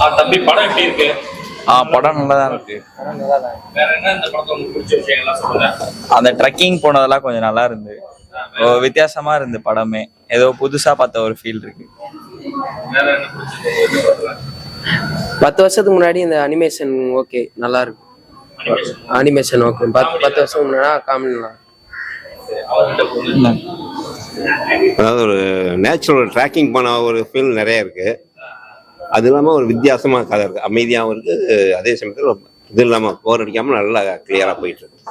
ஆ, தம்பி படம் எப்படி இருக்கு? ஆ படம் நல்லா தான் இருக்கு. வேற என்ன இந்த படத்துல உங்களுக்கு பிடிச்ச விஷயங்கள்லாம் சொல்லுங்க. அந்த ட்ரெக்கிங் போனதெல்லாம் கொஞ்சம் நல்லா இருந்து. வித்தியாசமா இருந்து படமே. ஏதோ புதுசா பார்த்த ஒரு ஃபீல் இருக்கு. வேற என்ன பிடிச்சது? பத்து வருஷத்துக்கு முன்னாடி இந்த அனிமேஷன் ஓகே நல்லா இருக்கு. அனிமேஷன் ஓகே பத்து பத்து வருஷம் முன்னாடி காமெடி. அதாவது ஒரு நேச்சுரல் ட்ராக்கிங் பண்ண ஒரு ஃபீல் நிறைய இருக்கு. அது இல்லாமல் ஒரு வித்தியாசமான கதை இருக்கு. அமைதியாகவும் இருக்கு. அதே சமயத்தில் ரொம்ப இது இல்லாமல் போர் அடிக்காமல் நல்லா கிளியராக போயிட்டு இருக்கு.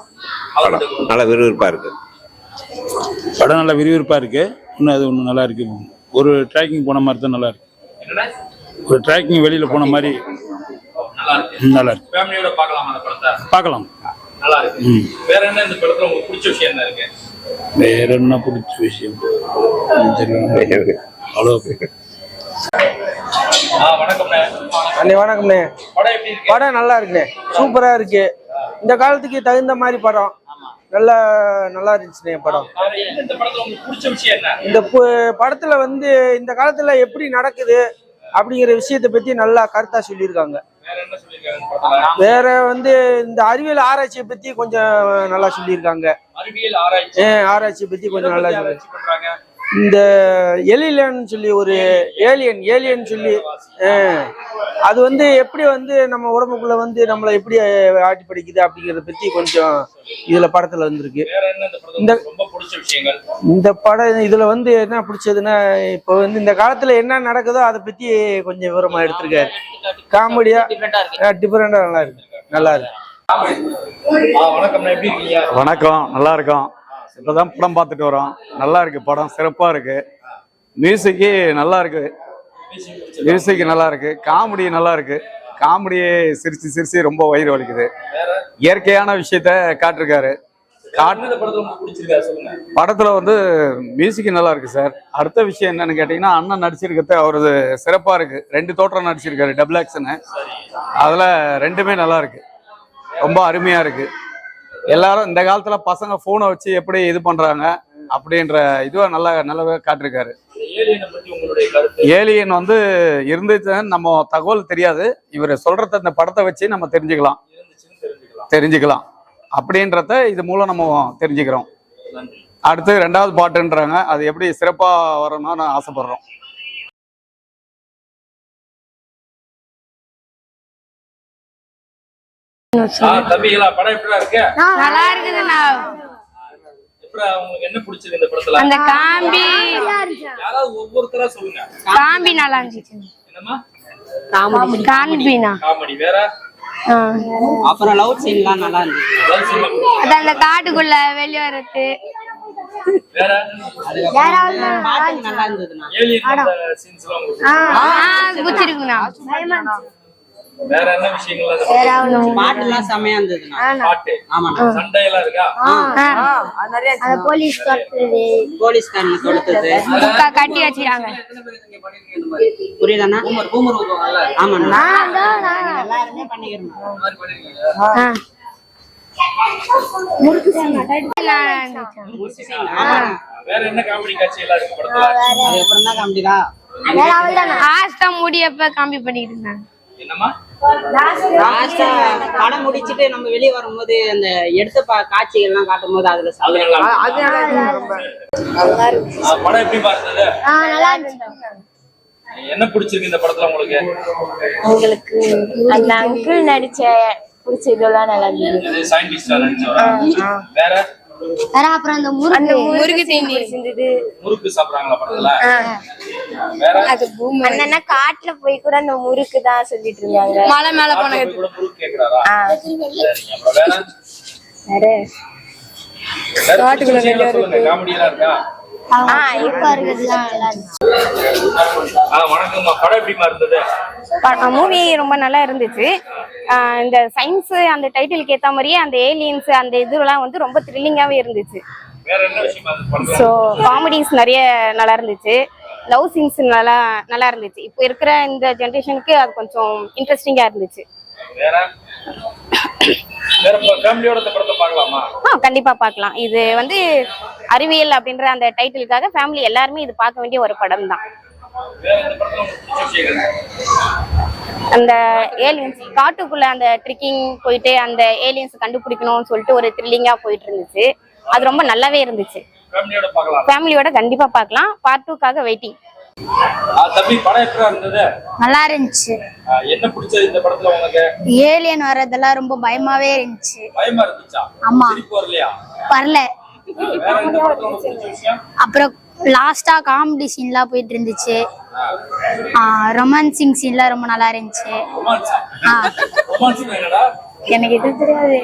படம். நல்லா விறுவிறுப்பாக இருக்கு. படம் நல்லா விறுவிறுப்பாக இருக்கு. இன்னும் அது ஒன்று நல்லா இருக்கு. ஒரு ட்ராக்கிங் போன மாதிரி தான் நல்லா இருக்கு? ஒரு ட்ராக்கிங் வெளியில் போன மாதிரி நல்லா இருக்கு. ம், நல்லா இருக்கு. ஃபேமிலியோட பார்க்கலாம் அந்த படத்தை? பார்க்கலாம். நல்லா இருக்கு. ம். வேற என்ன இந்த படத்துல உங்களுக்கு பிடிச்ச விஷயம் என்ன இருக்கு? வேற என்ன பிடிச்ச விஷயம். அவ்வளோ அண்ணே வணக்கம்ண்ணே. படம் நல்லா இருக்குண்ணே. சூப்பரா இருக்கு. இந்த காலத்துக்கு தகுந்த மாதிரி படம். நல்லா நல்லா இருந்துச்சுண்ணே படம். இந்த படத்துல வந்து இந்த காலத்துல எப்படி நடக்குது அப்படிங்கிற விஷயத்தை பத்தி நல்லா கருத்தா சொல்லியிருக்காங்க. வேற வந்து இந்த அறிவியல் ஆராய்ச்சியை பத்தி கொஞ்சம் நல்லா சொல்லியிருக்காங்க. ஆராய்ச்சியை பத்தி கொஞ்சம் நல்லா எதை சொல்லி ஆராய்ச்சி பண்றாங்க? இந்த எலிலன் சொல்லி ஒரு ஏலியன் ஏலியன் சொல்லி அது வந்து எப்படி வந்து நம்ம உடம்புக்குள்ள வந்து நம்மளை எப்படி ஆட்டி படிக்குது அப்படிங்கறத பத்தி கொஞ்சம் இதுல படத்துல வந்திருக்கு. வேற என்ன இந்த இந்த- உங்களுக்கு ரொம்ப பிடிச்ச விஷயங்கள்? இந்த படம் இதுல வந்து என்ன பிடிச்சதுன்னா இப்போ வந்து இந்த காலத்துல என்ன நடக்குதோ அதை பத்தி கொஞ்சம் விவரமா எடுத்திருக்காரு. காமெடியா டிஃபரெண்டா நல்லா இருக்கு. நல்லா இருக்கு. வணக்கம். நல்லா இருக்கோம். இப்பதான் படம் பார்த்துட்டு வரோம். நல்லா இருக்கு படம் சிறப்பா இருக்கு. மியூசிக்கு நல்லா இருக்கு. மியூசிக் நல்லா இருக்கு. காமெடி நல்லா இருக்கு. காமெடியே சிரிச்சு சிரிச்சு ரொம்ப வயிறு வலிக்குது. இயற்கையான விஷயத்த காட்டிருக்காரு. படத்துல வந்து மியூசிக் நல்லா இருக்கு சார். அடுத்த விஷயம் என்னன்னு கேட்டீங்கன்னா அண்ணன் நடிச்சிருக்கிறது அவரது சிறப்பா இருக்கு. ரெண்டு தோற்றம் நடிச்சிருக்காரு டபுள் ஆக்ஷனு அதுல ரெண்டுமே நல்லா இருக்கு. ரொம்ப அருமையா இருக்கு. எல்லாரும் இந்த காலத்துல பசங்க போனை வச்சு எப்படி இது பண்றாங்க அப்படின்ற இதுவா நல்லா நல்லாவே காட்டிருக்காரு. ஏலியன் வந்து இருந்துச்சுன்னு நம்ம தகவல் தெரியாது. இவர் சொல்றத இந்த படத்தை வச்சு நம்ம தெரிஞ்சுக்கலாம். தெரிஞ்சுக்கலாம். அப்படின்றத இது மூலம் நம்ம தெரிஞ்சுக்கிறோம். அடுத்து ரெண்டாவது பாட்டுன்றாங்க. அது எப்படி சிறப்பாக வரணும்னு ஆசைப்படுறோம். தம்பிகளா படம் எப்படிடா இருக்கு? நல்லா இருக்குதுண்ணா என்ன பிடிச்சது இந்த படத்துல? அந்த காம்பி. யாராவது ஒவ்வொருத்தரா சொல்லுங்க. காம்பி நல்லா இருந்துச்சு. காம்பினா காமெடி. வேற? ஆ. அப்புறம் லவ் சீன்லாம் நல்லா இருந்துச்சு. love scene ல பிடிச்சது. அது அந்த காட்டுக்குள்ள வெளிய வரது வேற? நல்லா இருந்ததுண்ணா. ஏலியன் சீன்ஸ் எல்லாம் உங்களுக்கு ஆ பிடிச்சிருக்குண்ணா. வேற என்ன விஷயங்கள் படத்துல? பாட்டுலாம் செமையா இருந்ததுண்ணா. பாட்டு. ஆமாண்ணா சண்டை எல்லாம் இருக்கா? போலீஸ் போலீஸ்காரனை கொடுத்தது. கட்டி வச்சிருக்காங்க. புரியுதாண்ணா? ஆமாண்ணா. எல்லாருமே பண்ணிக்கிறோம் ஆ. நல்லா இருந்துச்சு. வேற என்ன காமெடி காட்சி எல்லாம் இருக்கு படத்துல? அதுக்கப்புறம் தான் காமெடிடா ஆஸ்தா முடியப்ப காம்பி பண்ணிட்டு இருந்தாங்க லாஸ்டா படம் முடிச்சிட்டு நம்ம வெளியே வரும்போது அந்த எடுத்த பா காட்சிகள்லாம் காட்டும் போது அதுல படம் எப்படி பார்த்தது? என்ன பிடிச்சிருக்கு இந்த படத்துல உங்களுக்கு? உங்களுக்கு அந்த அங்கிள் நடிச்ச பிடிச்ச இதெல்லாம் நல்லா இருந்தது வேற? வேற அப்புறம் அந்த முருகு முருகு தீனி இருந்தது முறுக்கு சாப்பிடுறாங்களா படத்துல வேற? அண்ணனா காட்டுல போய் கூட அந்த முறுக்கு தான் சொல்லிட்டு இருந்தாங்க. மலை மேல போன போய் கூட முறுக்கு கேக்குறாரா? வேற? வேற? காமெடி எல்லாம் இருக்கா. எப்படிமா இருந்தது? மூவி ரொம்ப நல்லா இருந்துச்சு. இந்த சயின்ஸ் அந்த டைட்டிலுக்கு ஏத்த மாதிரியே அந்த ஏலியன்ஸ் அந்த இதுலாம் வந்து ரொம்ப த்ரில்லிங்காவே இருந்துச்சு. ஸோ காமெடிஸ் நிறைய நல்லா இருந்துச்சு. லவ் சீன்ஸ் நல்லா நல்லா இருந்துச்சு. இப்போ இருக்கிற இந்த ஜென்ரேஷனுக்கு அது கொஞ்சம் இன்ட்ரெஸ்டிங்கா இருந்துச்சு. ஆ கண்டிப்பா பார்க்கலாம். இது வந்து அறிவியல் அப்படின்ற அந்த டைட்டிலுக்காக ஃபேமிலி எல்லாருமே இது பார்க்க வேண்டிய ஒரு படம் தான் அந்த ஏலியன்ஸ் காட்டுக்குள்ள அந்த ட்ரிக்கிங் போயிட்டு அந்த ஏலியன்ஸ் கண்டுபிடிக்கணும்னு சொல்லிட்டு ஒரு த்ரில்லிங்கா போயிட்டு இருந்துச்சு. அது ரொம்ப நல்லாவே இருந்துச்சு. ஃபேமிலியோட பார்க்கலாம். ஃபேமிலியோட கண்டிப்பா பார்க்கலாம். பார்ட் டூக்காக வெயிட்டிங் ஆ, தம்பி படம் எப்படி இருந்தது? நல்லா இருந்துச்சு. ஆ, என்ன பிடிச்சது இந்த படத்துல உனக்கு ஏலியன் வர்றதெல்லாம் ரொம்ப பயமாவே இருந்துச்சு. பயமா இருந்துச்சா? ஆமா. வரல. அப்புறம் லாஸ்டா காமெடி சீன்லாம் போயிட்டு இருந்துச்சு. ரொமான்சிங் சீன்லாம் ரொம்ப நல்லா இருந்துச்சு. ஆ, எனக்கு எதுவும் தெரியாது.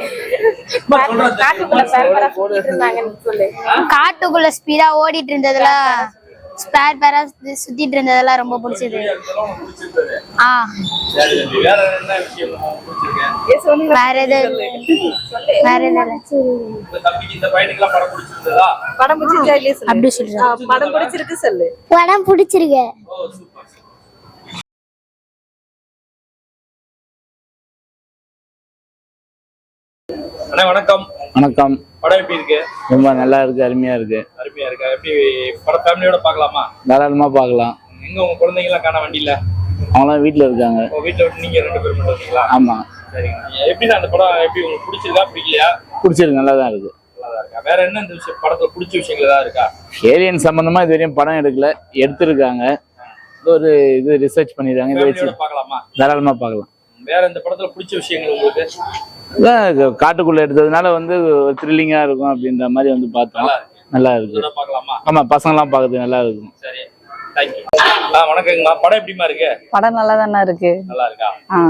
காட்டுக்குள்ள ஸ்பீடா ஓடிட்டு இருந்ததெல்லாம் ஸ்பேர் பேரா சுத்திட்டு இருந்ததெல்லாம் ரொம்ப பிடிச்சது. ஆ. வேற என்ன விஷயம் உங்களுக்கு பிடிச்சிருக்கு வேற பையனுக்குலாம் படம் படம் பிடிச்சிருக்கா இல்லையா சொல்லு? அப்படி சொல்றேன் படம் பிடிச்சிருக்கு சொல்லு. படம் பிடிச்சிருக்கு. ஓ சூப்பர் அண்ணா வணக்கம். வணக்கம். படம் எப்படி இருக்கு? ரொம்ப நல்லா இருக்கு அருமையா இருக்கு. அருமையா இருக்கா? எப்படி படம் ஃபேமிலியோட பார்க்கலாமா? தாராளமா பார்க்கலாம். எங்க உங்க குழந்தைங்க எல்லாம் காண வண்டியில? அவங்களாம் வீட்டில் இருக்காங்க. வீட்டுல விட்டு நீங்க ரெண்டு பேரும் மட்டும் இருக்கீங்களா? ஆமா. சரிங்க. எப்படி அந்த படம் எப்படி உங்களுக்கு பிடிச்சிருக்கா பிடிக்கலையா? பிடிச்சிருக்கு நல்லா தான் இருக்கு. நல்லா இருக்கா? வேற என்ன இந்த விஷயம் படத்துல பிடிச்ச விஷயங்கள் ஏதாவது இருக்கா? ஏலியன் சம்பந்தமா இது வரையும் படம் எடுக்கல. எடுத்திருக்காங்க. ஒரு இது ரிசர்ச் பண்ணிருக்காங்க. இதை வச்சு தாராளமா பார்க்கலாம். வேற இந்த படத்துல பிடிச்ச விஷயங்கள் உங்களுக்கு? காட்டுக்குள்ள எடுத்ததுனால வந்து த்ரில்லிங்கா இருக்கும் அப்படின்ற மாதிரி வந்து பார்த்தோம். நல்லா இருக்கு. ஆமா பசங்களாம் பார்க்கறது நல்லா இருக்கும். வணக்கங்கம்மா. படம் எப்படிமா இருக்கு? படம் நல்லா தானே இருக்கு. நல்லா இருக்கா.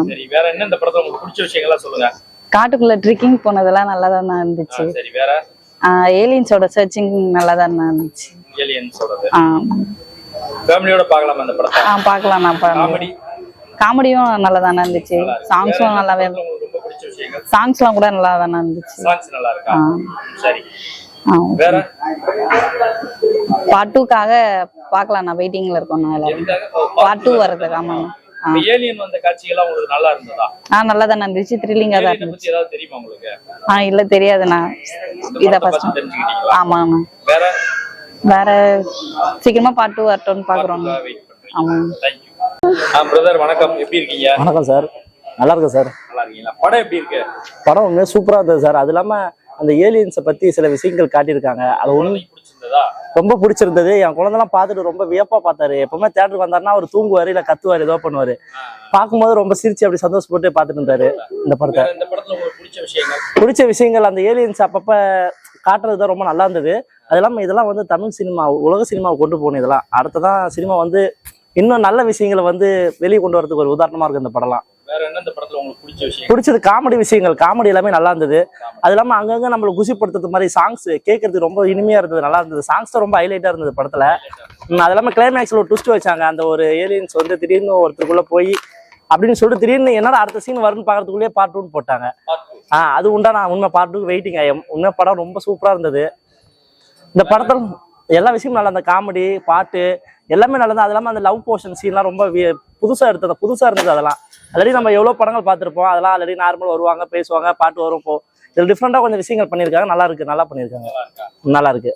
சரி வேற என்ன இந்த படத்துல உங்களுக்கு பிடிச்ச விஷயங்கள்லாம் சொல்லுங்க. காட்டுக்குள்ள ட்ரிக்கிங் போனதெல்லாம் நல்லா தானே இருந்துச்சு. சரி வேற? ஏலியன்ஸோட சர்ச்சிங் நல்லா தானே இருந்துச்சு. ஏலியன்ஸோடது ஆ. ஃபேமிலியோட பார்க்கலாமா அந்த படத்தை? ஆ பார்க்கலாம் நான் காமெடி காமெடியும் நல்லா தானே இருந்துச்சு சாங்ஸும் நல்லாவே பிடிச்ச விஷயங்கள் சாங்ஸ்லாம் கூட நல்லா தானே இருந்துச்சு. சாங்ஸ் நல்லா இருக்கா ஆ. சரி. வேற? பார்ட் டூக்காக பார்க்கலாம் நான் வெயிட்டிங்ல இருக்கோம் பார்ட் டூ வர்றதுக்கு ஆமாங்க ஆ. இப்ப ஏலியன் வந்த காட்சிகள்லாம் உங்களுக்கு நல்லா இருந்ததா? ஆ நல்லா தானே இருந்துச்சு த்ரில்லிங்காக தான் இருந்துச்சு. ஏதாவது தெரியுமா உங்களுக்கு? ஆ இல்ல தெரியாதுண்ணா இதை ஃபர்ஸ்ட் தெரிஞ்சுக்கிட்டீங்களா? ஆமாண்ணா வேற? வேற சீக்கிரமா பார்ட் டூ வரட்டும்னு பாக்குறோம். வெயிட் பண்றீங்க. ஆமாங்க தேங்க்யூ ஆ பிரதர் வணக்கம். எப்படி இருக்கீங்க? வணக்கம் சார் நல்லா இருக்கு சார்? நல்லா இருக்கீங்களா படம் எப்படி இருக்கு? படம் உண்மையாக சூப்பராக இருந்தது சார். அது இல்லாமல் அந்த ஏலியன்ஸை பற்றி சில விஷயங்கள் காட்டியிருக்காங்க. அது ஒன்று ரொம்ப பிடிச்சிருந்தது. என் குழந்தைலாம் பார்த்துட்டு ரொம்ப வியப்பாக பார்த்தாரு. எப்பவுமே தேட்டருக்கு வந்தாருன்னா அவர் தூங்குவார் இல்லை கத்துவார் ஏதோ பண்ணுவார். பார்க்கும்போது ரொம்ப சிரிச்சு அப்படி சந்தோஷப்பட்டு பார்த்துட்டு இருந்தாரு இந்த படத்தை. பிடிச்ச விஷயங்கள்? அந்த ஏலியன்ஸ் அப்பப்போ காட்டுறது தான் ரொம்ப நல்லா இருந்தது. அது இல்லாமல் இதெல்லாம் வந்து தமிழ் சினிமா உலக சினிமாவை கொண்டு போகணும் இதெல்லாம். அடுத்ததான் சினிமா வந்து இன்னும் நல்ல விஷயங்களை வந்து வெளியே கொண்டு வரதுக்கு ஒரு உதாரணமாக இருக்குது இந்த படம்லாம். வேற என்ன இந்த படத்துல உங்களுக்கு பிடிச்ச விஷயம் பிடிச்சது காமெடி விஷயங்கள். காமெடி எல்லாமே நல்லா இருந்தது. அது இல்லாமல் அங்கங்க நம்மளை குசிப்படுத்துறது மாதிரி சாங்ஸ் கேட்கறதுக்கு ரொம்ப இனிமையா இருந்தது நல்லா இருந்தது. சாங்ஸ் தான் ரொம்ப ஹைலைட்டா இருந்தது படத்துல. அது இல்லாமல் கிளைமேக்ஸ்ல ஒரு ட்விஸ்ட் வச்சாங்க. அந்த ஒரு ஏலியன்ஸ் வந்து திடீர்னு ஒருத்தருக்குள்ள போய் அப்படின்னு சொல்லிட்டு திடீர்னு என்னடா அடுத்த சீன் வரும்னு பார்க்கறதுக்குள்ளேயே பார்ட் டூன்னு போட்டாங்க. ஆ அது உண்டா நான் உண்மை பார்ட் டூ வெயிட்டிங் ஆயம் உண்மை படம் ரொம்ப சூப்பரா இருந்தது. இந்த படத்துல எல்லா விஷயமும் நல்லா அந்த காமெடி பாட்டு எல்லாமே நல்லது அது இல்லாமல் அந்த லவ் போர்ஷன் சீன்லாம் ரொம்ப வி- புதுசா எடுத்தது புதுசா இருந்தது அதெல்லாம். ஆல்ரெடி நம்ம எவ்வளோ படங்கள் பார்த்துருப்போம் அதெல்லாம் ஆல்ரெடி நார்மல் வருவாங்க பேசுவாங்க பாட்டு வரும் போ. இதில் டிஃப்ரெண்டாக கொஞ்சம் விஷயங்கள் பண்ணியிருக்காங்க நல்லா இருக்கு நல்லா பண்ணியிருக்காங்க. நல்லா இருக்கு.